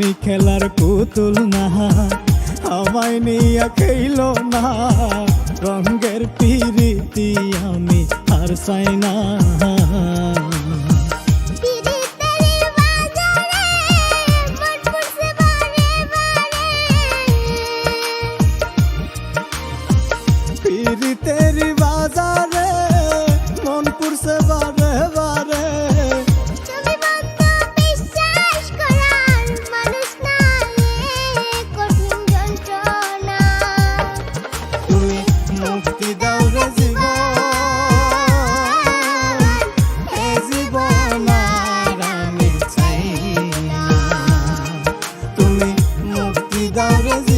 আমি খেলার পুতুল না আমায় নিয়া খেলো না রঙ্গের পিরিতি আমি আর চাই না পিরিতের বাজার dá um.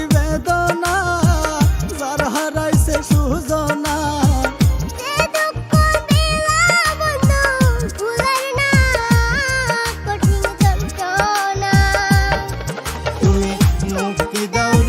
me dá